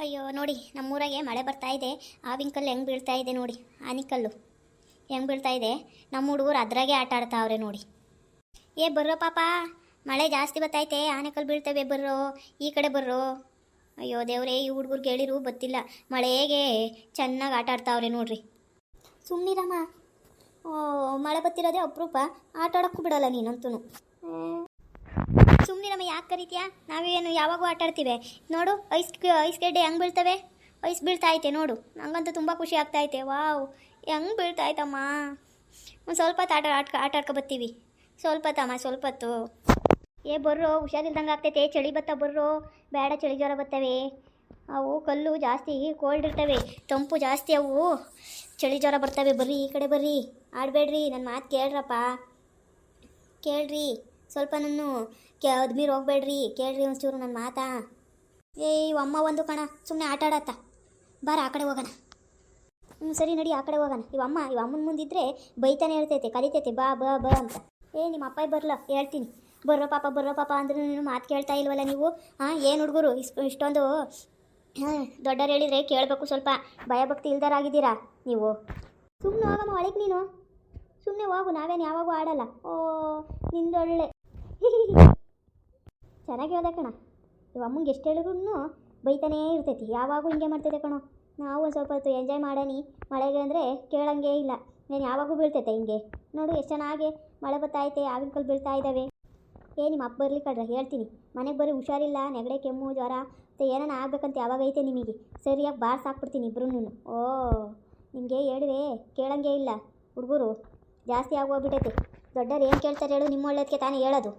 ಅಯ್ಯೋ, ನೋಡಿ, ನಮ್ಮೂರಾಗೆ ಮಳೆ ಬರ್ತಾ ಇದೆ. ಆವಿನ ಹೆಂಗೆ ಬೀಳ್ತಾ ಇದೆ ನೋಡಿ. ಆನಿಕಲ್ಲು ಹೆಂಗೆ ಬೀಳ್ತಾ ಇದೆ? ನಮ್ಮ ಹುಡುಗರು ಅದ್ರಾಗೆ ಆಟ ಆಡ್ತಾವ್ರೆ ನೋಡಿ. ಏ, ಬರ್ರೋ ಪಾಪ. ಮಳೆ ಜಾಸ್ತಿ ಬತ್ತೈತೆ. ಆನೆಕಲ್ಲು ಬೀಳ್ತವೆ ಬರ್ರೋ. ಈ ಕಡೆ ಬರ್ರೋ. ಅಯ್ಯೋ, ದೇವ್ರೇ, ಈ ಹುಡುಗರು ಕೇಳಿರು ಬತ್ತಿಲ್ಲ ಮಳೆಗೆ ಚೆನ್ನಾಗಿ ಆಟ ಆಡ್ತಾವ್ರೆ ನೋಡ್ರಿ. ಸುಮ್ಮನಿರಮ್ಮ ಓ, ಮಳೆ ಬತ್ತಿರೋದೇ ಅಪರೂಪ. ಆಟ ಆಡೋಕ್ಕೂ ಬಿಡಲ್ಲ ನೀನಂತೂ ಸುಮ್ಮನಿರಮ್ಮ ಯಾಕೆ ಕರಿತೀಯಾ? ನಾವೇನು ಯಾವಾಗೂ ಆಟ ಆಡ್ತೀವಿ. ನೋಡು, ಐಸ್ ಐಸ್ ಗೆಡ್ಡೆ ಹೆಂಗೆ ಬೀಳ್ತವೆ? ಐಸ್ ಬೀಳ್ತಾ ಐತೆ, ನೋಡು. ನಂಗಂತೂ ತುಂಬ ಖುಷಿ ಆಗ್ತಾ ಐತೆ. ವಾವ್. ಹೆಂಗೆ ಬೀಳ್ತಾ ಒಂದು ಸ್ವಲ್ಪ ಹೊತ್ತು ಆಟ ಆಟ ಆಟ ಆಡ್ಕೊ ಬರ್ತೀವಿ. ಸ್ವಲ್ಪ ಹೊತ್ತಮ್ಮ, ಸ್ವಲ್ಪ ಹೊತ್ತು. ಏ, ಬರ್ರೋ, ಹುಷಾರಿಲ್ದಂಗೆ ಆಗ್ತೈತೆ. ಚಳಿ ಬತ್ತ ಬರ್ರೋ. ಬೇಡ, ಚಳಿ ಜ್ವರ ಬರ್ತವೆ ಅವು ಕಲ್ಲು ಜಾಸ್ತಿ, ಕೋಲ್ಡ್ ಇರ್ತವೆ. ತಂಪು ಜಾಸ್ತಿ ಅವು. ಚಳಿ ಜ್ವರ ಬರ್ತವೆ. ಬರ್ರಿ, ಈ ಕಡೆ ಬರ್ರಿ. ಆಡಬೇಡ್ರಿ ನನ್ನ ಮಾತು ಕೇಳ್ರಪ್ಪ. ಕೇಳ್ರಿ. ಸ್ವಲ್ಪ ನಾನು ಕೆ, ಅದ್ಮೀರ್ ಹೋಗ್ಬೇಡ್ರಿ, ಕೇಳ್ರಿ ಒಂಚೂರು ನನ್ನ ಮಾತಾ. ಏಯ್ ಅಮ್ಮ ಒಂದು ಕಣ ಸುಮ್ಮನೆ ಆಟ ಆಡತ್ತ. ಬಾರ, ಆ ಕಡೆ ಹೋಗೋಣ. ಹ್ಞೂ ಸರಿ ನಡಿ, ಆ ಕಡೆ ಹೋಗೋಣ. ಇವ ಅಮ್ಮ, ಇವ ಅಮ್ಮನ ಮುಂದಿದ್ರೆ ಬೈತಾನೆ ಹೇಳ್ತೈತೆ ಕಲಿತೈತೆ, ಬಾ ಬಾ ಬಾ ಅಂತ. ಏ ನಿಮ್ಮ ಅಪ್ಪ ಬರಲ್ಲ ಹೇಳ್ತೀನಿ. ಬರೋ ಪಾಪ ಬರೋ ಪಾಪ ಅಂದ್ರೆ ನೀನು ಮಾತು ಕೇಳ್ತಾ ಇಲ್ವಲ್ಲ ನೀವು? ಹಾಂ, ಏನು ಹುಡುಗರು ಇಸ್ ಇಷ್ಟೊಂದು, ಹಾಂ, ದೊಡ್ಡವ್ರು ಹೇಳಿದರೆ ಕೇಳಬೇಕು ಸ್ವಲ್ಪ. ಭಯಭಕ್ತಿ ಇಲ್ದಾರಾಗಿದ್ದೀರಾ ನೀವು? ಸುಮ್ಮನೆ ಹೋಗಮ್ಮ, ಒಳಗೆ ನೀನು. ಸುಮ್ಮನೆ ಹೋಗು, ನಾವೇನು ಯಾವಾಗೂ ಆಡಲ್ಲ. ಓ, ನಿಂದೊಳ್ಳೆ. ಚೆನ್ನಾಗಿ ಹೇಳ್ದೆ ಕಣ. ಇವ ಅಮ್ಮಂಗೆ ಎಷ್ಟು ಹೇಳಿದ್ರು ಬೈತಾನೇ ಇರ್ತೈತಿ. ಯಾವಾಗೂ ಹಿಂಗೆ ಮಾಡ್ತೈತೆ ಕಣೋ. ನಾವು ಒಂದು ಸ್ವಲ್ಪ ಹೊತ್ತು ಎಂಜಾಯ್ ಮಾಡಾನಿ ಮಳೆಗೆ ಅಂದರೆ ಕೇಳಂಗೇ ಇಲ್ಲ. ನಾನು ಯಾವಾಗೂ ಬೀಳ್ತೈತೆ ಹಿಂಗೆ. ನೋಡು ಎಷ್ಟು ಚೆನ್ನಾಗಿ ಮಳೆ ಬತ್ತೈತೆ ಆಗಿನ ಕಲ್ಲು ಬೀಳ್ತಾ ಇದ್ದಾವೆ ಏ ನಿಮ್ಮ ಅಪ್ಪ ಬರಲಿ ಕಡ್ರ ಹೇಳ್ತೀನಿ. ಮನೆಗೆ ಬರೀ ಹುಷಾರಿಲ್ಲ, ನೆಗಡೆ, ಕೆಮ್ಮು, ಜ್ವರ. ಮತ್ತು ಏನಾನ ಆಗ್ಬೇಕಂತ ಯಾವಾಗ ಐತೆ ನಿಮಗೆ? ಸರಿಯಾಗಿ ಬಾರ್ಸ್ ಹಾಕ್ಬಿಡ್ತೀನಿ ಇಬ್ರು ಓ, ನಿಮಗೆ ಹೇಳಿದ್ರೆ ಕೇಳಂಗೇ ಇಲ್ಲ. ಹುಡುಗರು, ಜಾಸ್ತಿ ಆಗೋಗ್ಬಿಟ್ಟೈತೆ ದೊಡ್ಡವ್ರು ಏನು ಕೇಳ್ತಾರೆ ಹೇಳು, ನಿಮ್ಮ ಒಳ್ಳೇದಕ್ಕೆ ತಾನೇ ಹೇಳೋದು.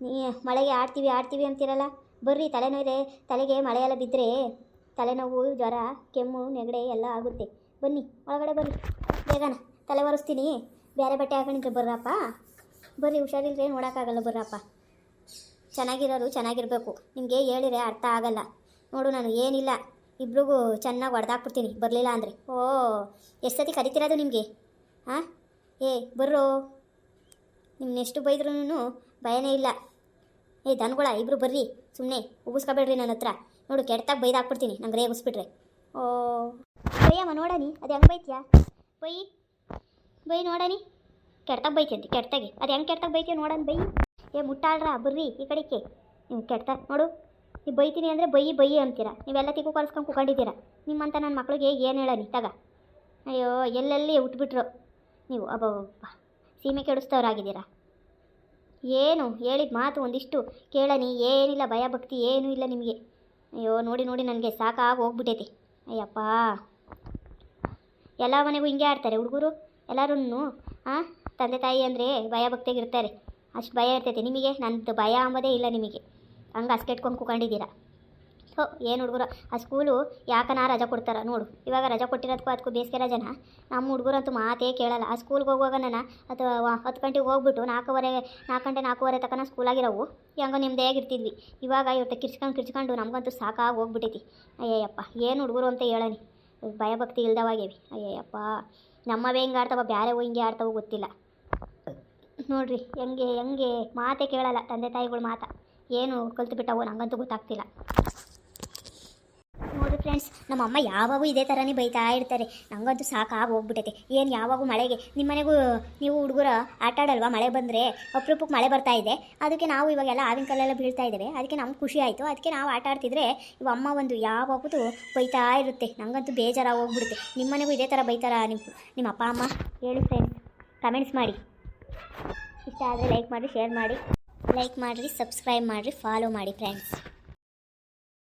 ನೀ ಮಳೆಗೆ ಆಡ್ತೀವಿ ಆಡ್ತೀವಿ ಅಂತೀರಲ್ಲ? ಬರ್ರಿ ತಲೆನೋವಿದೆ ತಲೆಗೆ ಮಳೆಯೆಲ್ಲ ಬಿದ್ದರೆ ತಲೆನೋವು, ಜ್ವರ, ಕೆಮ್ಮು, ನೆಗಡೆ ಎಲ್ಲ ಆಗುತ್ತೆ. ಬನ್ನಿ, ಒಳಗಡೆ ಬನ್ನಿ. ಬೇಗನ, ತಲೆ ಒರೆಸ್ತೀನಿ. ಬೇರೆ ಬಟ್ಟೆ ಹಾಕೊಂಡಿದ್ರೆ ಬರ್ರಪ್ಪ. ಬರ್ರಿ, ಹುಷಾರಿಲ್ರಿ, ನೋಡೋಕ್ಕಾಗಲ್ಲ ಬರ್ರಪ್ಪ. ಚೆನ್ನಾಗಿರೋರು ಚೆನ್ನಾಗಿರಬೇಕು. ನಿಮಗೆ ಹೇಳಿದ್ರೆ ಅರ್ಥ ಆಗಲ್ಲ. ನೋಡು ನಾನು ಏನಿಲ್ಲ. ಇಬ್ರಿಗೂ ಚೆನ್ನಾಗಿ ಹೊಡೆದಾಕ್ಬಿಡ್ತೀನಿ ಬರಲಿಲ್ಲ ಅಂದರೆ. ಓ ಎಷ್ಟು ಸತಿ ಕರಿತಿರೋದು ನಿಮಗೆ? ಹಾಂ ಏ, ಬರ್ರೋ. ನಿಮ್ಮನ್ನೆಷ್ಟು ಬೈದ್ರೂ ಭಯನೇ ಇಲ್ಲ. ಏ, ದನ್ಗಳ, ಇಬ್ರು ಬರ್ರಿ. ಸುಮ್ಮನೆ ಉಗಿಸ್ಕೊಬೇಡ್ರಿ ನನ್ನ ಹತ್ರ. ನೋಡು, ಕೆಡ್ತಾಗ ಬೈದು ಹಾಕ್ಬಿಡ್ತೀನಿ ನಂಗೆ ರೇಗಿಸ್ಬಿಟ್ರೆ ಓ ಬೈಯಮ್ಮ ನೋಡನಿ ಅದು ಹೆಂಗೆ ಬೈತೀಯಾ? ಬೈ. ಬೈ ನೋಡನಿ ಕೆಡ್ತಾಗ ಬೈತಂತಿ ಕೆಟ್ಟಾಗಿ ಅದು ಹೆಂಗೆ ಕೆಟ್ಟಾಗ ಬೈತೀಯ ನೋಡನ್ ಬೈ. ಏ, ಮುಟ್ಟಾಳ್ರ, ಬರ್ರಿ ಈ ಕಡೆಗೆ ನೀವು ಕೆಟ್ಟ ನೋಡು. ನೀವು ಬೈತೀನಿ ಅಂದರೆ ಬೈ ಬೈ ಅಂತೀರ. ನೀವೆಲ್ಲ ತಿಕ್ಕು ಕಲ್ಸ್ಕೊಂಡು ಕುಕೊಂಡಿದ್ದೀರ. ನಿಮ್ಮಂತ ನನ್ನ ಮಕ್ಳಿಗೆ ಏನು ಹೇಳನಿ ತಗ. ಅಯ್ಯೋ, ಎಲ್ಲೆಲ್ಲಿ ಉಟ್ಬಿಟ್ರು ನೀವು ಅಬ್ಬಬ್ಬ ಸೀಮೆ ಕೆಡಿಸ್ತವ್ರಾಗಿದ್ದೀರಾ ಏನು? ಹೇಳಿದ ಮಾತು ಒಂದಿಷ್ಟು ಕೇಳನಿ. ಏನಿಲ್ಲ ಭಯ ಭಕ್ತಿ ಏನೂ ಇಲ್ಲ ನಿಮಗೆ. ಅಯ್ಯೋ, ನೋಡಿ ನೋಡಿ, ನನಗೆ ಸಾಕಾಗಿ ಹೋಗ್ಬಿಟ್ಟೈತಿ ಅಯ್ಯಪ್ಪ. ಎಲ್ಲ ಮನೆಗೂ ಹಿಂಗೆ ಆಡ್ತಾರೆ ಹುಡುಗರು? ಎಲ್ಲರೂ ಹಾಂ ತಂದೆ ತಾಯಿ ಅಂದರೆ ಭಯ ಭಕ್ತಿಯಾಗಿರ್ತಾರೆ ಅಷ್ಟು ಭಯ ಇರ್ತೈತೆ ನಿಮಗೆ? ನಂದು ಭಯ ಅಂಬೋದೇ ಇಲ್ಲ ನಿಮಗೆ. ಹಂಗೆ ಅಸ್ಕೆಟ್ಕೊಂಡು ಕುಕೊಂಡಿದ್ದೀರಾ ಹೋ, ಏನು ಹುಡುಗರು? ಆ ಸ್ಕೂಲು ಯಾಕನ ರಜಾ ಕೊಡ್ತಾರೆ? ನೋಡು, ಇವಾಗ ರಜಾ ಕೊಟ್ಟಿರೋದಕ್ಕೂ ಅದಕ್ಕೂ ಬೇಸಿಗೆ ರಜನ? ನಮ್ಮ ಹುಡುಗರಂತೂ ಮಾತೇ ಕೇಳಲ್ಲ. ಆ ಸ್ಕೂಲ್ಗೆ ಹೋಗುವಾಗ ನಾನು ಅಥವಾ ಹತ್ತು ಗಂಟೆಗೆ ಹೋಗ್ಬಿಟ್ಟು ನಾಲ್ಕೂವರೆ ನಾಲ್ಕು ಗಂಟೆ ನಾಲ್ಕೂವರೆ ತನಕ ಸ್ಕೂಲಾಗಿರೋವು ಹೆಂಗೋ ನಿಮ್ಮದೇಗಿರ್ತಿದ್ವಿ ಇವಾಗ ಇವತ್ತು ಕಿರ್ಚ್ಕೊಂಡು ಕಿರ್ಚ್ಕೊಂಡು ನಮಗಂತೂ ಸಾಕಾಗಿ ಹೋಗ್ಬಿಟ್ಟೈತಿ ಅಯ್ಯಯ್ಯಪ್ಪ, ಏನು ಹುಡುಗರು ಅಂತ ಹೇಳನಿ ಭಯಭಕ್ತಿ ಇಲ್ದವಾಗೇವಿ. ಅಯ್ಯಯ್ಯಪ್ಪ, ನಮ್ಮವೇ ಹಿಂಗೆ ಆಡ್ತಾವ, ಬ್ಯಾರೆ ಹಿಂಗೆ ಆಡ್ತಾವೋ ಗೊತ್ತಿಲ್ಲ. ನೋಡ್ರಿ, ಹೆಂಗೆ ಹೆಂಗೆ ಮಾತೇ ಕೇಳಲ್ಲ ತಂದೆ ತಾಯಿಗಳು ಮಾತ. ಏನು ಕಲ್ತು ಬಿಟ್ಟವೋ ನಂಗಂತೂ ಗೊತ್ತಾಗ್ತಿಲ್ಲ. ಫ್ರೆಂಡ್ಸ್ ನಮ್ಮ ಅಮ್ಮ ಯಾವಾಗೂ ಇದೇ ಥರನೇ ಬೈತಾ ಇರ್ತಾರೆ. ನಂಗಂತೂ ಸಾಕಾಗಿ ಹೋಗ್ಬಿಟ್ಟೈತೆ ಏನು ಯಾವಾಗೂ ಮಳೆಗೆ ನಿಮ್ಮ ಮನೆಗೂ ನೀವು ಹುಡುಗರು ಆಟ ಆಡಲ್ವಾ? ಮಳೆ ಬಂದರೆ ಅಪ್ರೂಪಕ್ಕೆ ಮಳೆ ಬರ್ತಾ ಇದೆ. ಅದಕ್ಕೆ ನಾವು ಇವಾಗೆಲ್ಲ ಆವಿನ ಕಲ್ಲೆಲ್ಲ ಬೀಳ್ತಾ ಇದ್ದೇವೆ. ಅದಕ್ಕೆ ನಮ್ಗೆ ಖುಷಿ ಆಯಿತು. ಅದಕ್ಕೆ ನಾವು ಆಟ ಆಡ್ತಿದ್ರೆ ಇವ ಅಮ್ಮ ಒಂದು ಯಾವಾಗೂ ಬೈತಾ ಇರುತ್ತೆ. ನಂಗಂತೂ ಬೇಜಾರಾಗಿ ಹೋಗ್ಬಿಡುತ್ತೆ ನಿಮ್ಮ ಮನೆಗೂ ಇದೇ ಥರ ಬೈತಾರ ನಿಮ್ಮ ನಿಮ್ಮ ಅಪ್ಪ, ಅಮ್ಮ, ಹೇಳಿ ಫ್ರೆಂಡ್ಸ್ ಕಮೆಂಟ್ಸ್ ಮಾಡಿ. ಇಷ್ಟ ಆದರೆ ಲೈಕ್ ಮಾಡಿ ಶೇರ್ ಮಾಡಿ. ಲೈಕ್ ಮಾಡಿರಿ ಸಬ್ಸ್ಕ್ರೈಬ್ ಮಾಡಿರಿ ಫಾಲೋ ಮಾಡಿ ಫ್ರೆಂಡ್ಸ್